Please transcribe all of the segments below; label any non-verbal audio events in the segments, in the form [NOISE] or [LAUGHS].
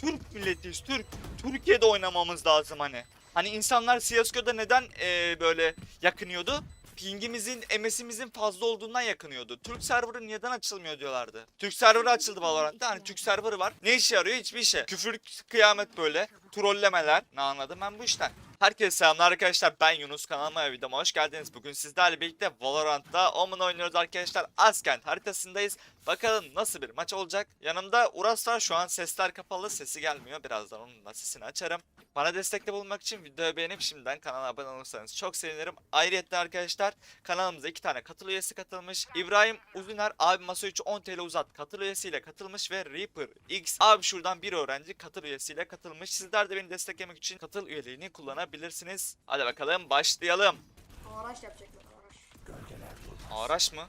Türk milletiyiz Türk. Türkiye'de oynamamız lazım hani. Hani insanlar CSGO'da neden eee, böyle yakınıyordu? Pingimizin, MS'imizin fazla olduğundan yakınıyordu. Türk serverı neden açılmıyor diyorlardı. Türk serverı açıldı Valorant'ta. Hani Türk serverı var. Ne işe yarıyor? Hiçbir işe. Küfür kıyamet böyle. Trollemeler. Ne anladım ben bu işten. Herkese selamlar arkadaşlar. Ben Yunus kanalıma videoma hoş geldiniz. Bugün sizlerle birlikte Valorant'ta Omen oynuyoruz arkadaşlar. Askent haritasındayız. Bakalım nasıl bir maç olacak. Yanımda Uras var. Şu an sesler kapalı. Sesi gelmiyor. Birazdan onun sesini açarım. Bana destekte bulunmak için videoyu beğenip şimdiden kanala abone olursanız çok sevinirim. Ayrıca arkadaşlar kanalımıza iki tane katıl üyesi katılmış. İbrahim Uzuner abi masa 3 10 TL uzat katıl üyesiyle katılmış ve Reaper X abi şuradan bir öğrenci katıl üyesiyle katılmış. Sizler de beni desteklemek için katıl üyeliğini kullanabilirsiniz. Hadi bakalım başlayalım. Araç yapacaklar araç. Araç mı?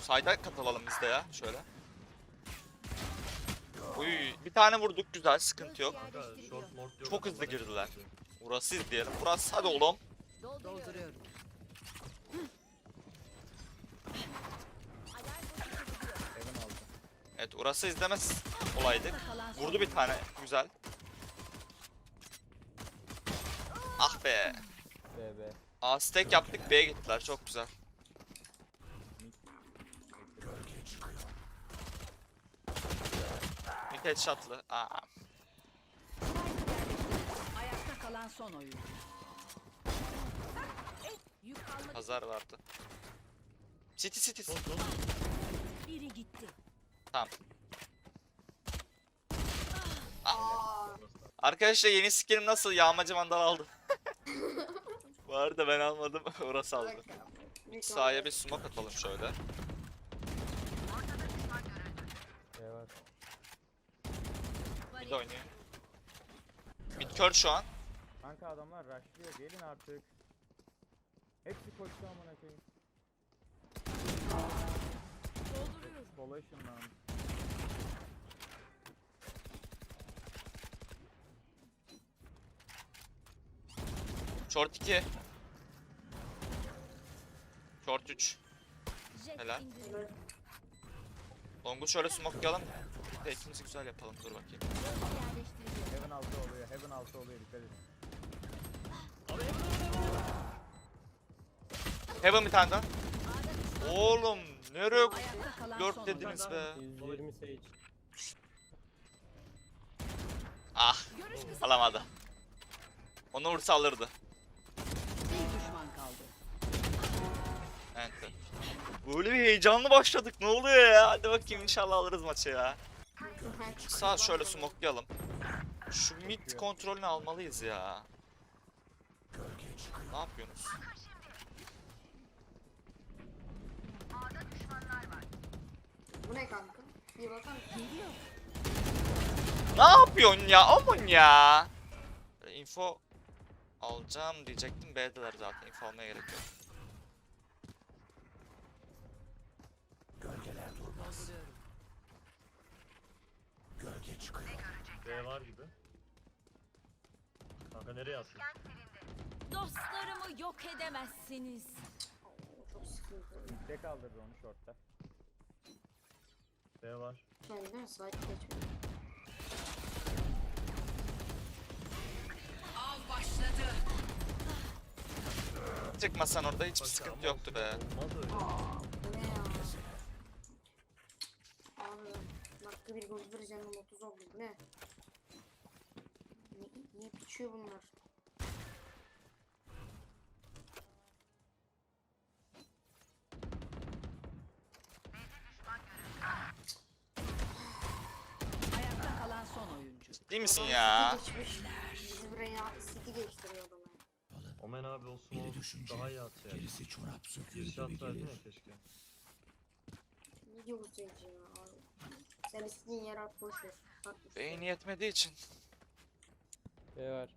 Sayda katılalım biz de ya şöyle. Uy bir tane vurduk güzel sıkıntı yok. Çok hızlı girdiler. Burası izleyelim. Burası hadi oğlum. Dolduruyorum. Evet orası izlemez olaydık. Vurdu bir tane güzel. Ah be. BB. A stack yaptık B'ye gittiler çok güzel. Bir headshotlı. Aa. Pazar vardı. City city. Biri gitti. Tamam. Arkadaşlar yeni skinim nasıl? Yağmacı mandal aldım. [LAUGHS] Bu arada ben almadım. [LAUGHS] Orası aldı. Sahaya bir smoke atalım şöyle. Var. Bir de oynuyor. Mid kör şu an. Kanka adamlar rushlıyor gelin artık. Hepsi koştu amına koyayım. Sola ışınlan. Short 2. Short 3. Helal. Long'u şöyle smokelayalım. Fake'imizi güzel yapalım. Dur bakayım. Heaven altı oluyor. Heaven altı oluyor dikkat edin. Heaven bir tane daha. Oğlum nereye lurk dediniz be? 120 sage. Ah alamadı. Onu vursa alırdı. Evet. Böyle bir heyecanlı başladık. Ne oluyor ya? Hadi bakayım inşallah alırız maçı ya. Sağ şöyle smokelayalım. Şu mid kontrolünü almalıyız ya. Ne yapıyorsunuz? Ne yapıyorsun ya? Aman ya. Info alacağım diyecektim. B'deler zaten. Info almaya gerek yok. B var gibi. Kanka nereye attın? Dostlarımı yok edemezsiniz. Çok sıkıntı. Tek kaldırdı onu shortta. B var. Ben de sahip geçmiyor. Av başladı. Çıkmasan orada hiçbir sıkıntı yoktu be. Olmaz öyle. Aa, bu ne ya? Abi dakika bir gol bir canım 30 oldu. Bu ne? Ne, niye piçiyor bunlar? Ayakta kalan son oyuncu. Değil misin ya? Geçmiş. Buraya City geçtiriyor adamı. Omen abi olsun o daha iyi at ya. Gerisi çorap shot gibi ya gelir. keşke. Ne diyor bu ya abi? Sen istediğin yere at boş ver. Atmış. Beyni yetmediği için. B var.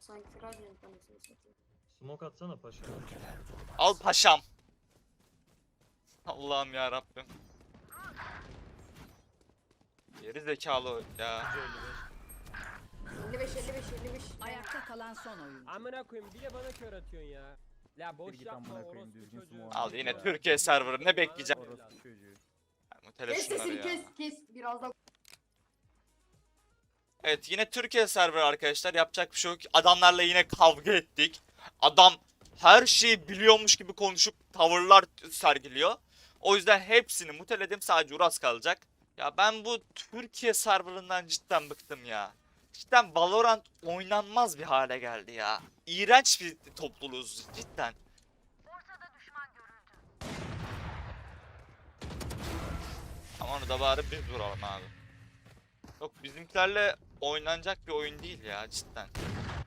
Sanki Radyant anasını. Smoke atsana paşa. Al paşam. Allah'ım ya Rabbim. Geri zekalı ya. 55 55 55. Ayakta kalan son oyuncu. Amına koyayım bir de bana kör atıyorsun ya. Ya boş git yapma amına koyayım, orospu düzgün çocuğu. smoke Al yine. Türkiye serverı ne bekleyeceğim. Orospu çocuğu. Kes sesini ya. kes kes. Biraz da Evet yine Türkiye server arkadaşlar yapacak bir şey yok. Adamlarla yine kavga ettik. Adam her şeyi biliyormuş gibi konuşup tavırlar sergiliyor. O yüzden hepsini muteledim sadece Uras kalacak. Ya ben bu Türkiye serverından cidden bıktım ya. Cidden Valorant oynanmaz bir hale geldi ya. İğrenç bir topluluğuz cidden. Ama onu da bari biz vuralım abi. Yok bizimkilerle oynanacak bir oyun değil ya cidden.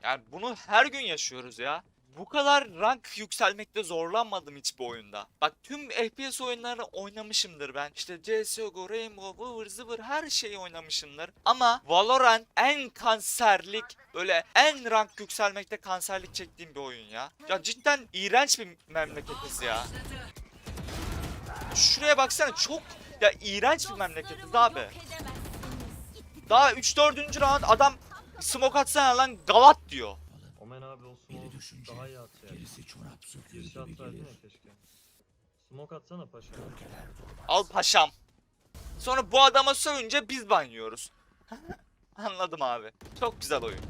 Yani bunu her gün yaşıyoruz ya. Bu kadar rank yükselmekte zorlanmadım hiçbir oyunda. Bak tüm FPS oyunlarını oynamışımdır ben. İşte CSGO, Rainbow, ıvır zıvır her şeyi oynamışımdır. Ama Valorant en kanserlik, böyle en rank yükselmekte kanserlik çektiğim bir oyun ya. Ya cidden iğrenç bir memleketiz ya. Şuraya baksana çok ya iğrenç bir memleketiz abi. Daha 3-4. round adam smoke atsana lan gavat diyor. Omen abi o smoke daha iyi atsa ya. Bir shot verdin ya keşke. Smoke atsana paşa. Al paşam. Sonra bu adama sövünce biz banıyoruz. [LAUGHS] Anladım abi. Çok güzel oyun.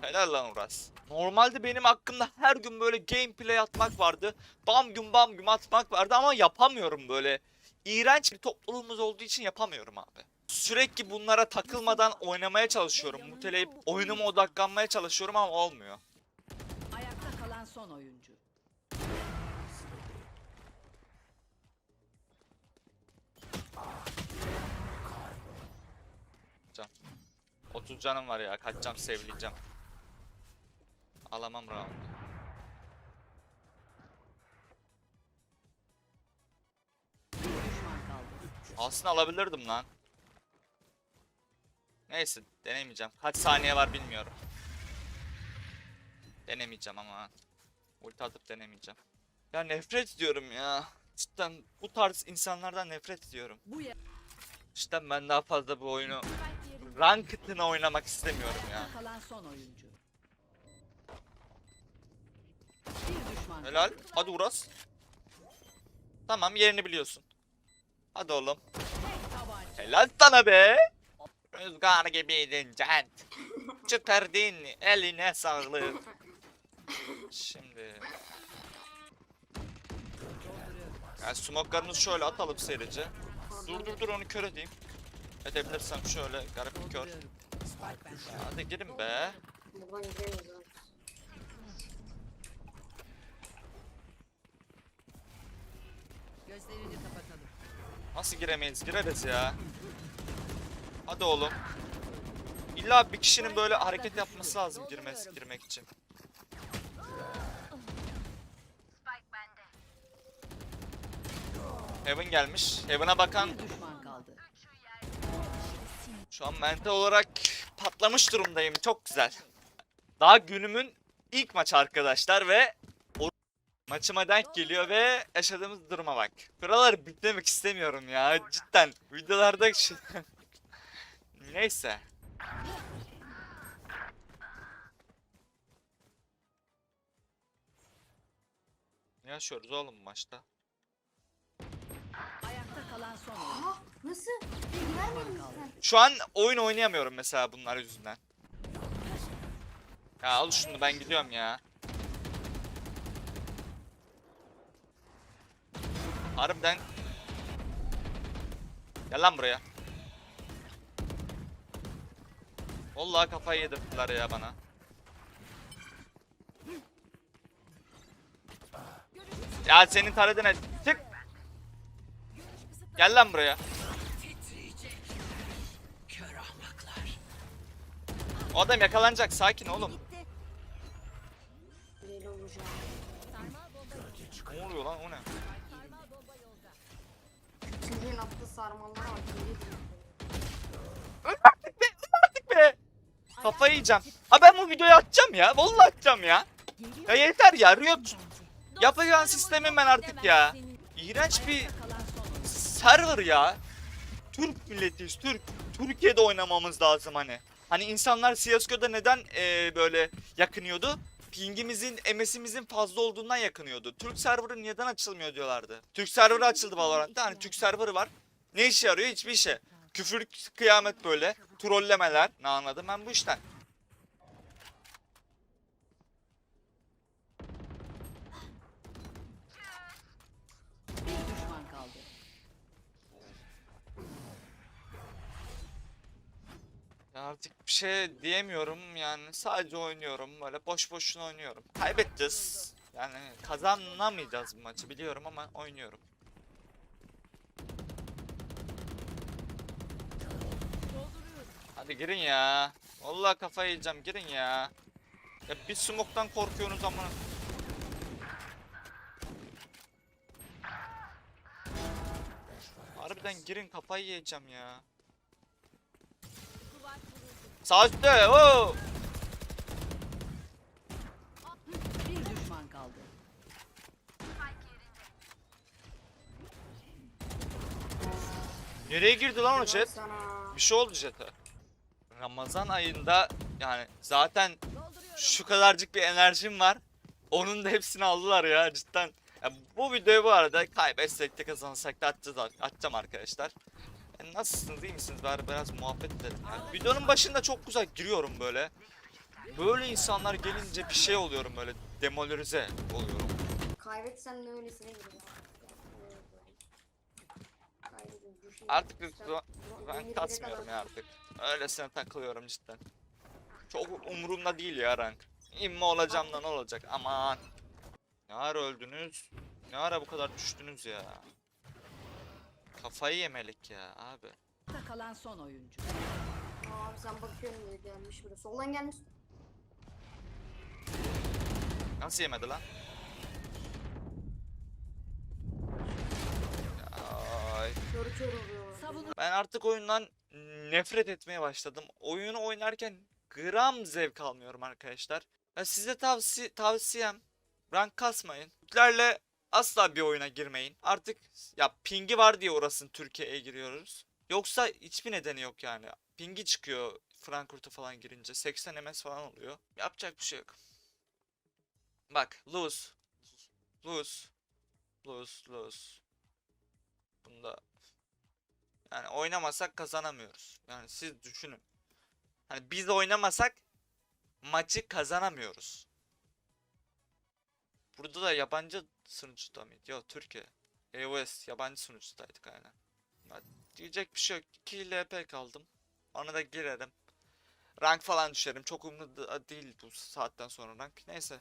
Helal lan Uras. Normalde benim hakkımda her gün böyle gameplay atmak vardı. Bam gün bam gün atmak vardı ama yapamıyorum böyle. İğrenç bir topluluğumuz olduğu için yapamıyorum abi. Sürekli bunlara takılmadan oynamaya çalışıyorum. Muteleyip oyunuma odaklanmaya çalışıyorum ama olmuyor. Ayakta kalan son oyuncu. Can. 30 canım var ya. Kaçacağım, sevleyeceğim. Alamam round. Aslında alabilirdim lan. Neyse, denemeyeceğim. Kaç saniye var bilmiyorum. Denemeyeceğim ama. Ulti atıp denemeyeceğim. Ya nefret ediyorum ya. Cidden bu tarz insanlardan nefret ediyorum. Cidden ben daha fazla bu oyunu. Ranked'ını oynamak istemiyorum ya. Kalan son oyuncu. Bir düşman Helal. Hadi Uras. Tamam yerini biliyorsun. Hadi oğlum. Helal sana be. Rüzgar gibiydin Cent. Çıkardın eline sağlık. Şimdi. Yani smoke'larımızı şöyle atalım serice. Dur dur dur onu kör edeyim. Edebilirsem şöyle garip bir kör. Hadi girin be. Gözlerini kapatalım. Nasıl giremeyiz? Gireriz ya. Hadi oğlum. İlla bir kişinin böyle hareket yapması lazım girmesi girmek için. Heaven gelmiş. Heaven'a bakan şu an mental olarak patlamış durumdayım. Çok güzel. Daha günümün ilk maçı arkadaşlar ve maçıma denk geliyor ve yaşadığımız duruma bak. Buraları bitlemek istemiyorum ya. Cidden videolarda. [LAUGHS] Neyse. Ne yaşıyoruz oğlum maçta? Ayakta kalan son. Aa nasıl? Şu an oyun oynayamıyorum mesela bunlar yüzünden. Ya al şunu ben gidiyorum ya. Harbiden. Gel lan buraya. Vallahi kafayı yedirdiler ya bana. Ya senin taredine çık. Gel lan buraya. O adam yakalanacak sakin oğlum. Ne oluyor lan o ne? Çocuğun attığı sarmallara bak. Leyla diyor. Artık be. Kafayı yiyeceğim. Ha ben bu videoyu atacağım ya. Vallahi atacağım ya. Ya yeter ya Riot. Yapacağın sistemi ben artık ya. İğrenç bir server ya. Türk milletiyiz Türk. Türkiye'de oynamamız lazım hani. Hani insanlar CSGO'da neden eee, böyle yakınıyordu? Pingimizin, MS'imizin fazla olduğundan yakınıyordu. Türk serverı neden açılmıyor diyorlardı. Türk serverı açıldı Valorant'ta. Hani Türk serverı var. Ne işe yarıyor? Hiçbir işe. Küfür kıyamet böyle. Trollemeler. Ne anladım ben bu işten. Artık bir şey diyemiyorum yani sadece oynuyorum böyle boş boşuna oynuyorum. Kaybedeceğiz. Yani kazanamayacağız bu maçı biliyorum ama oynuyorum. Hadi girin ya. Vallahi kafayı yiyeceğim girin ya. Ya bir smoke'tan korkuyorsunuz ama. Harbiden girin kafayı yiyeceğim ya. Sağ üstte. Oo. Bir düşman kaldı. Nereye girdi lan o jet? Bir şey oldu jet'e. Ramazan ayında yani zaten şu kadarcık bir enerjim var. Onun da hepsini aldılar ya cidden. Ya bu videoyu bu arada kaybetsek de kazansak da atacağız, atacağım arkadaşlar. E, nasılsınız iyi misiniz? Bari biraz muhabbet edelim. Yani videonun başında çok güzel giriyorum böyle. Böyle insanlar gelince bir şey oluyorum böyle demolorize oluyorum. Kaybetsen de öylesine şey Artık ben kasmıyorum ya artık. Öylesine takılıyorum cidden. Çok umurumda değil ya rank. İmmi olacağım da ne olacak aman. Ne ara öldünüz? Ne ara bu kadar düştünüz ya? Kafayı yemelik ya abi. Kalan son oyuncu. Abi sen bakıyorsun diye gelmiş buraya. Soldan gelmiş. Nasıl yemedi lan? Ay. Kör kör oluyor. Savunun Ben artık oyundan nefret etmeye başladım. Oyunu oynarken gram zevk almıyorum arkadaşlar. Ben size tavsiye tavsiyem rank kasmayın. Türklerle asla bir oyuna girmeyin. Artık ya pingi var diye orasını Türkiye'ye giriyoruz. Yoksa hiçbir nedeni yok yani. Pingi çıkıyor Frankfurt'a falan girince. 80 ms falan oluyor. Yapacak bir şey yok. Bak lose. Lose. Lose lose. Bunda yani oynamasak kazanamıyoruz. Yani siz düşünün. Hani biz oynamasak maçı kazanamıyoruz. Burada da yabancı sunucuda mıydı? Yok Türkiye. iOS yabancı sunucudaydık aynen. Ya, diyecek bir şey yok. 2 LP kaldım. Ona da girerim. Rank falan düşerim. Çok umurumda değil bu saatten sonra rank. Neyse.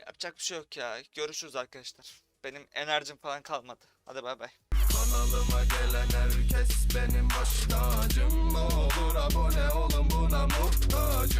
Yapacak bir şey yok ya. Görüşürüz arkadaşlar. Benim enerjim falan kalmadı. Hadi bay bay. Kanalıma gelen herkes benim baş tacım olur abone olun buna muhtacım